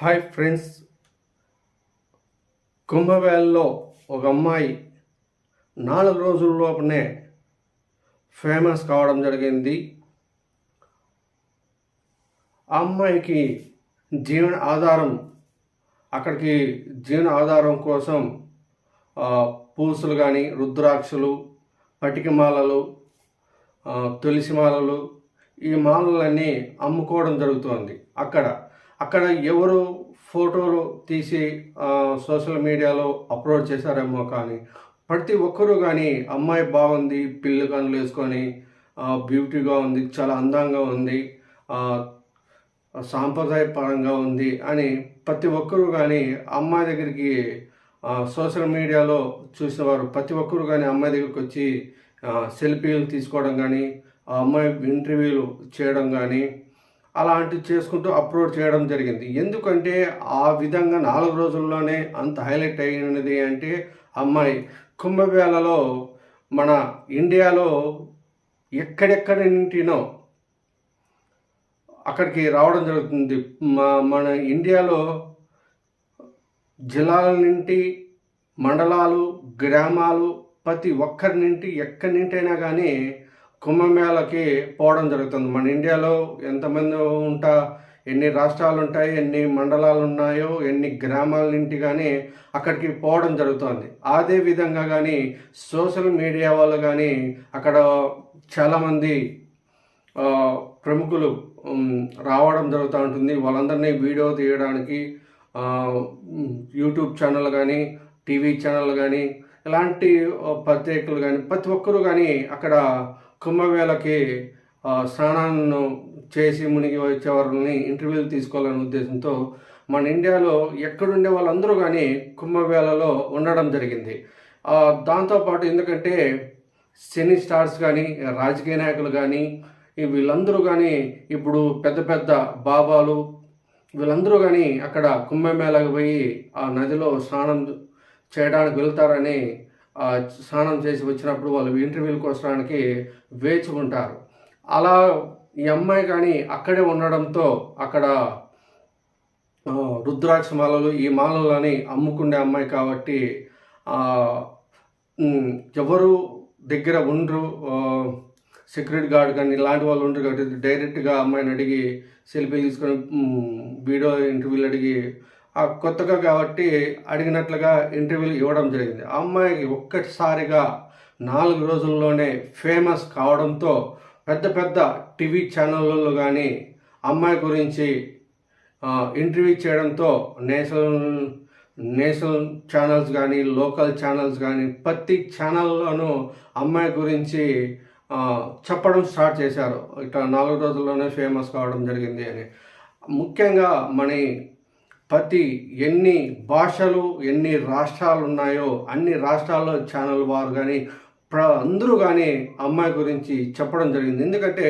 Hi friends. కుంభవేలలో ఒక అమ్మాయి నాలుగు రోజుల లోపనే ఫేమస్ కావడం జరిగింది. ఆ అమ్మాయికి జీవన ఆధారం అక్కడికి జీవన ఆధారం కోసం పూసులు పూసలు కానీ రుద్రాక్షలు పటిక మాలలు తులసి మాలలు ఈ మాలలన్నీ అమ్ముకోవడం జరుగుతోంది అక్కడ. అక్కడ ఎవరు ఫోటోలు తీసి సోషల్ మీడియాలో అప్లోడ్ చేశారేమో కానీ ప్రతి ఒక్కరూ కానీ అమ్మాయి బాగుంది పిల్లు కనులు వేసుకొని బ్యూటీగా ఉంది చాలా అందంగా ఉంది సాంప్రదాయపరంగా ఉంది అని ప్రతి ఒక్కరూ కానీ అమ్మాయి దగ్గరికి సోషల్ మీడియాలో చూసిన వారు ప్రతి ఒక్కరూ కానీ అమ్మాయి దగ్గరికి వచ్చి సెల్ఫీలు తీసుకోవడం కానీ ఆ అమ్మాయి ఇంటర్వ్యూలు చేయడం కానీ అలాంటివి చేసుకుంటూ అప్లోడ్ చేయడం జరిగింది. ఎందుకంటే ఆ విధంగా నాలుగు రోజుల్లోనే అంత హైలైట్ అయినది అంటే అమ్మాయి కుంభమేళలో మన ఇండియాలో ఎక్కడెక్కడ నుంటినో అక్కడికి రావడం జరుగుతుంది. మా- మన ఇండియాలో జిల్లాల నుండి మండలాలు గ్రామాలు ప్రతి ఒక్కరి నుండి ఎక్కడి నుంటైనా కానీ కుంభమేళకి పోవడం జరుగుతుంది. మన ఇండియాలో ఎంతమంది ఉంటా ఎన్ని రాష్ట్రాలు ఉంటాయి ఎన్ని మండలాలు ఉన్నాయో ఎన్ని గ్రామాల కానీ అక్కడికి పోవడం జరుగుతుంది. అదే విధంగా కానీ సోషల్ మీడియా వాళ్ళు కానీ అక్కడ చాలామంది ప్రముఖులు రావడం జరుగుతూ ఉంటుంది. వాళ్ళందరినీ వీడియో తీయడానికి యూట్యూబ్ ఛానల్ కానీ టీవీ ఛానల్ కానీ ఇలాంటి ప్రత్యేకులు కానీ ప్రతి ఒక్కరు కానీ అక్కడ కుంభమేళకి స్నానాలను చేసి మునిగి వచ్చే వారిని ఇంటర్వ్యూలు తీసుకోవాలనే ఉద్దేశంతో మన ఇండియాలో ఎక్కడుండే వాళ్ళందరూ కానీ కుంభమేళలో ఉండడం జరిగింది. దాంతోపాటు ఎందుకంటే సినీ స్టార్స్ కానీ రాజకీయ నాయకులు కానీ వీళ్ళందరూ కానీ ఇప్పుడు పెద్ద పెద్ద బాబాలు వీళ్ళందరూ కానీ అక్కడ కుంభమేళకు పోయి ఆ నదిలో స్నానం చేయడానికి వెళ్తారని స్నానం చేసి వచ్చినప్పుడు వాళ్ళు ఇంటర్వ్యూల కోసడానికి వేచి ఉంటారు అలా ఈ అమ్మాయి కానీ అక్కడే ఉండడంతో అక్కడ రుద్రాక్ష మాలలు ఈ మాలలని అమ్ముకునే అమ్మాయి కాబట్టి ఎవరు దగ్గర ఉండరు సెక్యూరిటీ గార్డ్ కానీ ఇలాంటి వాళ్ళు ఉండరు కాబట్టి డైరెక్ట్గా అమ్మాయిని అడిగి సెల్ఫీ తీసుకొని వీడియో ఇంటర్వ్యూలు అడిగి ఆ కొత్తగా కాబట్టి అడిగినట్లుగా ఇంటర్వ్యూలు ఇవ్వడం జరిగింది. ఆ అమ్మాయికి ఒక్కసారిగా నాలుగు రోజుల్లోనే ఫేమస్ కావడంతో పెద్ద పెద్ద టీవీ ఛానళ్ళలో కానీ అమ్మాయి గురించి ఇంటర్వ్యూ చేయడంతో నేషనల్ నేషనల్ ఛానల్స్ కానీ లోకల్ ఛానల్స్ కానీ ప్రతి ఛానల్లోనూ అమ్మాయి గురించి చెప్పడం స్టార్ట్ చేశారు. ఇట్లా నాలుగు రోజుల్లోనే ఫేమస్ కావడం జరిగింది అని. ముఖ్యంగా మన ప్రతి ఎన్ని భాషలు ఎన్ని రాష్ట్రాలు ఉన్నాయో అన్ని రాష్ట్రాల్లో ఛానల్ వారు కానీ ప్ర అందరూ కానీ అమ్మాయి గురించి చెప్పడం జరిగింది. ఎందుకంటే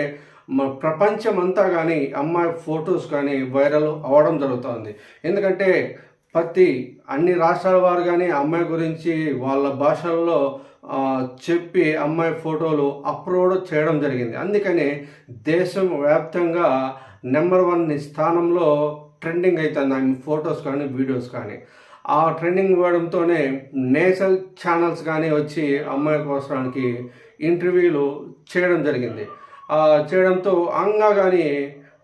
మన ప్రపంచం అంతా కానీ అమ్మాయి ఫొటోస్ కానీ వైరల్ అవ్వడం జరుగుతుంది. ఎందుకంటే ప్రతి అన్ని రాష్ట్రాల వారు కానీ అమ్మాయి గురించి వాళ్ళ భాషల్లో చెప్పి అమ్మాయి ఫోటోలు అప్లోడ్ చేయడం జరిగింది. అందుకనే దేశం వ్యాప్తంగా నెంబర్ వన్ స్థానంలో ట్రెండింగ్ అవుతుంది ఆమె ఫొటోస్ కానీ వీడియోస్ కానీ. ఆ ట్రెండింగ్ ఇవ్వడంతోనే నేషనల్ ఛానల్స్ కానీ వచ్చి అమ్మాయి కోసానికి ఇంటర్వ్యూలు చేయడం జరిగింది. చేయడంతో అంగా కానీ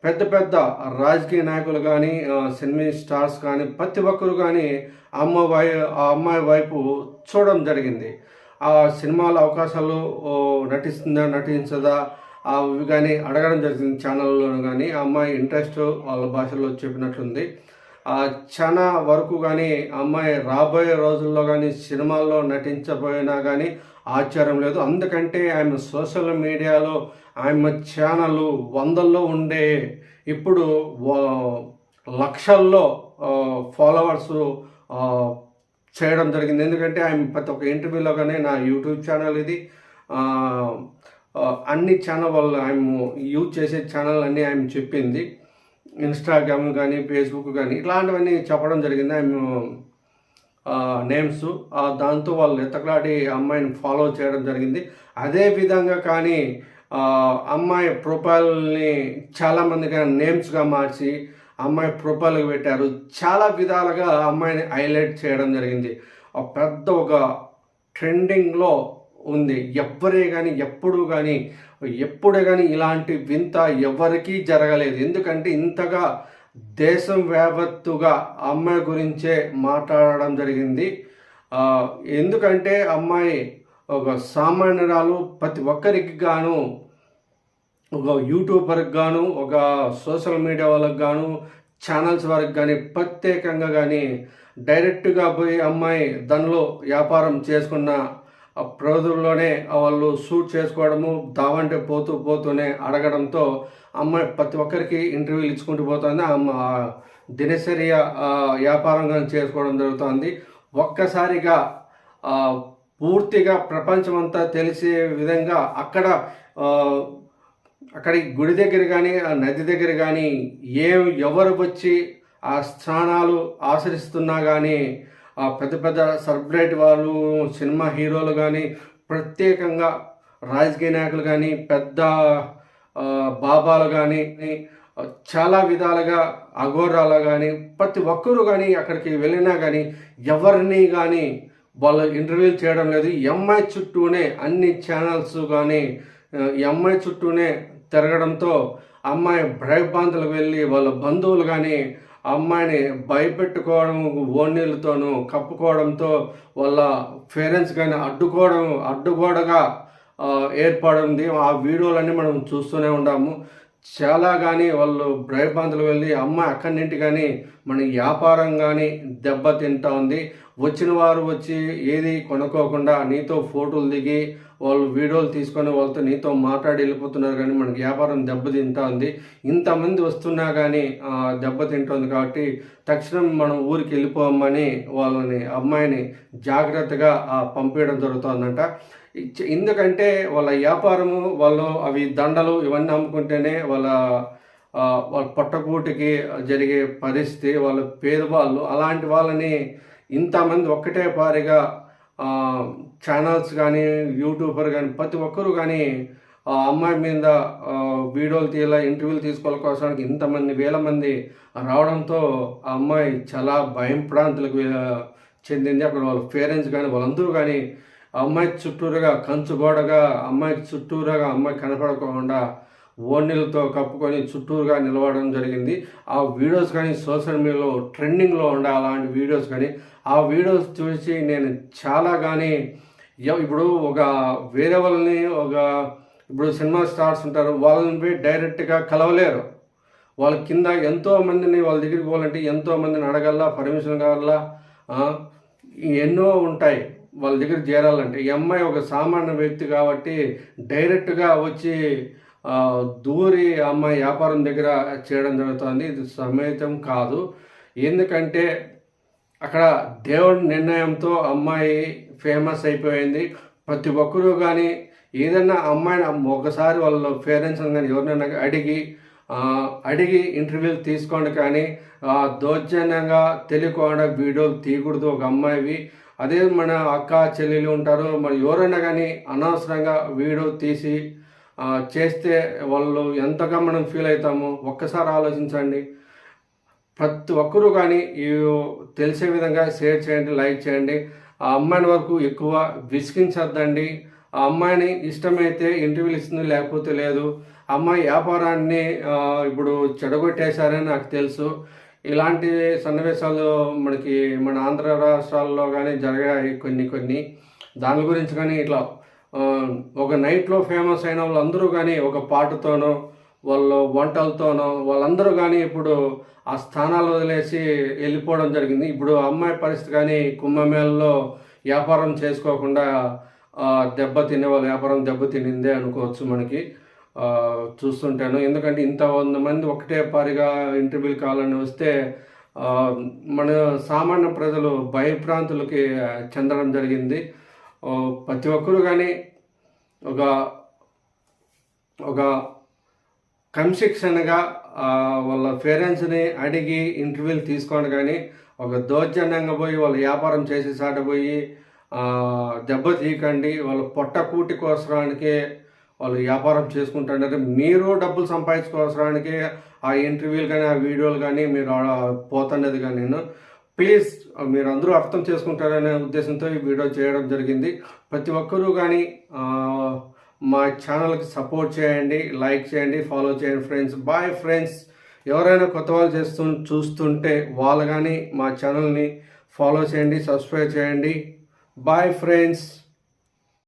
పెద్ద పెద్ద రాజకీయ నాయకులు కానీ సినిమా స్టార్స్ కానీ ప్రతి ఒక్కరు కానీ అమ్మ వై ఆ అమ్మాయి వైపు చూడడం జరిగింది. ఆ సినిమాల అవకాశాలు నటిస్తుందా నటించదా అవి కానీ అడగడం జరిగింది ఛానల్లో కానీ ఆ అమ్మాయి ఇంట్రెస్ట్ వాళ్ళ భాషలో చెప్పినట్లుంది. చాలా వరకు కానీ అమ్మాయి రాబోయే రోజుల్లో కానీ సినిమాల్లో నటించబోయినా కానీ ఆశ్చర్యం లేదు. అందుకంటే ఆమె సోషల్ మీడియాలో ఆమె ఛానల్ వందల్లో ఉండే ఇప్పుడు లక్షల్లో ఫాలోవర్స్ చేయడం జరిగింది. ఎందుకంటే ఆమె ప్రతి ఒక్క ఇంటర్వ్యూలో కానీ నా యూట్యూబ్ ఛానల్ ఇది. అన్ని ఛానల్ ఆమె యూజ్ చేసే ఛానల్ అన్నీ ఆమె చెప్పింది. ఇన్స్టాగ్రామ్ కానీ ఫేస్బుక్ కానీ ఇట్లాంటివన్నీ చెప్పడం జరిగింది ఆమె నేమ్స్ దాంతో వాళ్ళు ఎతకలాడి అమ్మాయిని ఫాలో చేయడం జరిగింది. అదే విధంగా కానీ అమ్మాయి ప్రొఫైల్ని చాలామందిగా నేమ్స్గా మార్చి అమ్మాయి ప్రొఫైల్కి పెట్టారు. చాలా విధాలుగా అమ్మాయిని హైలైట్ చేయడం జరిగింది. పెద్ద ఒక ట్రెండింగ్లో ఉంది. ఎవ్వరే కానీ ఎప్పుడు కానీ ఎప్పుడు కానీ ఇలాంటి వింత ఎవరికీ జరగలేదు. ఎందుకంటే ఇంతగా దేశం వ్యాపత్తుగా అమ్మాయి గురించే మాట్లాడడం జరిగింది. ఎందుకంటే అమ్మాయి ఒక సామాన్యురాలు ప్రతి ఒక్కరికి గాను ఒక యూట్యూబర్కి గాను ఒక సోషల్ మీడియా వాళ్ళకి గాను ఛానల్స్ వారికి కానీ ప్రత్యేకంగా కానీ డైరెక్ట్గా పోయి అమ్మాయి దానిలో వ్యాపారం చేసుకున్న ఆ వాళ్ళు షూట్ చేసుకోవడము దావంటే పోతూ పోతూనే అడగడంతో అమ్మాయి ప్రతి ఒక్కరికి ఇంటర్వ్యూలు ఇచ్చుకుంటూ పోతుంది. అమ్మ దినచర్య వ్యాపారంగా చేసుకోవడం జరుగుతుంది. ఒక్కసారిగా పూర్తిగా ప్రపంచమంతా తెలిసే విధంగా అక్కడ అక్కడి గుడి దగ్గర కానీ ఆ నది దగ్గర కానీ ఏ ఎవరు వచ్చి ఆ స్థానాలు ఆచరిస్తున్నా కానీ ఆ పెద్ద పెద్ద సెలబ్రేట్ వాళ్ళు సినిమా హీరోలు కానీ ప్రత్యేకంగా రాజకీయ నాయకులు కానీ పెద్ద బాబాలు కానీ చాలా విధాలుగా అఘోరాలు కానీ ప్రతి ఒక్కరు కానీ అక్కడికి వెళ్ళినా కానీ ఎవరిని కానీ వాళ్ళు ఇంటర్వ్యూ చేయడం లేదు. ఎంఐ చుట్టూనే అన్ని ఛానల్స్ కానీ ఎంఐ చుట్టూనే తిరగడంతో అమ్మాయి భయభ్రాంతులకు వెళ్ళి వాళ్ళ బంధువులు కానీ అమ్మాయిని భయపెట్టుకోవడం ఓనీళ్ళతోనూ కప్పుకోవడంతో వాళ్ళ పేరెంట్స్ కానీ అడ్డుకోవడం అడ్డుగోడగా ఏర్పడింది. ఆ వీడియోలన్నీ మనం చూస్తూనే ఉన్నాము చాలా కానీ వాళ్ళు భయభ్రాంతులు వెళ్ళి అమ్మాయి అక్కడి నుండి కానీ మన వ్యాపారం కానీ దెబ్బతింటా ఉంది. వచ్చిన వారు వచ్చి ఏది కొనుక్కోకుండా నీతో ఫోటోలు దిగి వాళ్ళు వీడియోలు తీసుకొని వాళ్ళతో నీతో మాట్లాడి వెళ్ళిపోతున్నారు కానీ మనకి వ్యాపారం దెబ్బతింటా ఉంది. ఇంతమంది వస్తున్నా కానీ దెబ్బతింటుంది కాబట్టి తక్షణం మనం ఊరికి వెళ్ళిపోమని వాళ్ళని అమ్మాయిని జాగ్రత్తగా పంపించడం జరుగుతుందంట. ఎందుకంటే వాళ్ళ వ్యాపారము వాళ్ళు అవి దండలు ఇవన్నీ అమ్ముకుంటేనే వాళ్ళ వాళ్ళ పొట్టకూటికి జరిగే పరిస్థితి వాళ్ళ పేదవాళ్ళు అలాంటి వాళ్ళని ఇంతమంది ఒక్కటే పారిగా ఛానల్స్ కానీ యూట్యూబర్ కానీ ప్రతి ఒక్కరు కానీ ఆ అమ్మాయి మీద వీడియోలు తీయాల ఇంటర్వ్యూలు తీసుకోవాలి కోసానికి ఇంతమంది వేల మంది రావడంతో ఆ అమ్మాయి చాలా భయం ప్రాంతాలకు చెందింది. అక్కడ వాళ్ళ పేరెంట్స్ కానీ వాళ్ళందరూ కానీ ఆ అమ్మాయి చుట్టూరుగా కంచు గోడగా అమ్మాయికి చుట్టూరుగా అమ్మాయి కనపడకుండా ఓణీలతో కప్పుకొని చుట్టూరుగా నిలవడం జరిగింది. ఆ వీడియోస్ కానీ సోషల్ మీడియాలో ట్రెండింగ్లో ఉండే అలాంటి వీడియోస్ కానీ ఆ వీడియోస్ చూసి నేను చాలా కానీ ఇప్పుడు ఒక వేరే వాళ్ళని ఒక ఇప్పుడు సినిమా స్టార్స్ ఉంటారు వాళ్ళని పోయి డైరెక్ట్గా కలవలేరు. వాళ్ళ కింద ఎంతో మందిని వాళ్ళ దగ్గరికి పోవాలంటే ఎంతో మందిని అడగల్లా పర్మిషన్ కావాలా ఎన్నో ఉంటాయి వాళ్ళ దగ్గర చేరాలంటే. ఈ అమ్మాయి ఒక సామాన్య వ్యక్తి కాబట్టి డైరెక్ట్గా వచ్చి దూరి అమ్మాయి వ్యాపారం దగ్గర చేయడం జరుగుతుంది. ఇది సమేతం కాదు. ఎందుకంటే అక్కడ దేవుడి నిర్ణయంతో అమ్మాయి ఫేమస్ అయిపోయింది. ప్రతి ఒక్కరూ కానీ ఏదైనా అమ్మాయిని ఒకసారి వాళ్ళ పేరెంట్స్ కానీ ఎవరినైనా అడిగి అడిగి ఇంటర్వ్యూలు తీసుకోండి కానీ దౌర్జన్యంగా తెలియకుండా వీడియోలు తీయకూడదు ఒక అమ్మాయివి. అదే మన అక్క చెల్లెలు ఉంటారు. మరి ఎవరైనా కానీ అనవసరంగా వీడియో తీసి చేస్తే వాళ్ళు ఎంతగా మనం ఫీల్ అవుతామో ఒక్కసారి ఆలోచించండి. ప్రతి ఒక్కరూ కానీ ఈ తెలిసే విధంగా షేర్ చేయండి లైక్ చేయండి. ఆ అమ్మాయిని వరకు ఎక్కువ విసిగించద్దండి. ఆ అమ్మాయిని ఇష్టమైతే ఇంటర్వ్యూలు ఇస్తుంది లేకపోతే లేదు. అమ్మాయి వ్యాపారాన్ని ఇప్పుడు చెడగొట్టేశారని నాకు తెలుసు. ఇలాంటి సన్నివేశాలు మనకి మన ఆంధ్ర రాష్ట్రాల్లో కానీ జరిగాయి కొన్ని కొన్ని. దాని గురించి కానీ ఇట్లా ఒక నైట్లో ఫేమస్ అయిన వాళ్ళందరూ కానీ ఒక పాటతోనో వాళ్ళ వంటలతోనో వాళ్ళందరూ కానీ ఇప్పుడు ఆ స్థానాలు వదిలేసి వెళ్ళిపోవడం జరిగింది. ఇప్పుడు అమ్మాయి పరిస్థితి కానీ కుంభమేళలో వ్యాపారం చేసుకోకుండా దెబ్బతినే దెబ్బ తినే వాళ్ళ వ్యాపారం దెబ్బతినిందే అనుకోవచ్చు మనకి. చూస్తుంటాను. ఎందుకంటే ఇంత వంద మంది ఒకటే పారిగా ఇంటర్వ్యూలు కావాలని వస్తే మన సామాన్య ప్రజలు భయభ్రాంతులకి చెందడం జరిగింది. ప్రతి ఒక్కరూ కానీ ఒక ఒక క్రమశిక్షణగా వాళ్ళ పేరెంట్స్ని అడిగి ఇంటర్వ్యూలు తీసుకోండి కానీ ఒక దౌర్జన్యంగా పోయి వాళ్ళ వ్యాపారం చేసి సాట పోయి దెబ్బ తీయకండి వాళ్ళ పొట్ట కూటి కోసరానికి వాళ్ళు వ్యాపారం చేసుకుంటున్నారు మీరు డబ్బులు సంపాదించుకోవడానికి ఆ ఇంటర్వ్యూలు కానీ ఆ వీడియోలు కానీ మీరు పోతుండేది పోతున్నది కానీ నేను. ప్లీజ్ మీరు అందరూ అర్థం చేసుకుంటారనే ఉద్దేశంతో ఈ వీడియో చేయడం జరిగింది. ప్రతి ఒక్కరూ కానీ మా ఛానల్కి సపోర్ట్ చేయండి లైక్ చేయండి ఫాలో చేయండి ఫ్రెండ్స్. Bye friends. ఎవరైనా కొత్త వాళ్ళు చేస్తూ చూస్తుంటే వాళ్ళు కానీ మా ఛానల్ని ఫాలో చేయండి సబ్స్క్రైబ్ చేయండి. Bye friends.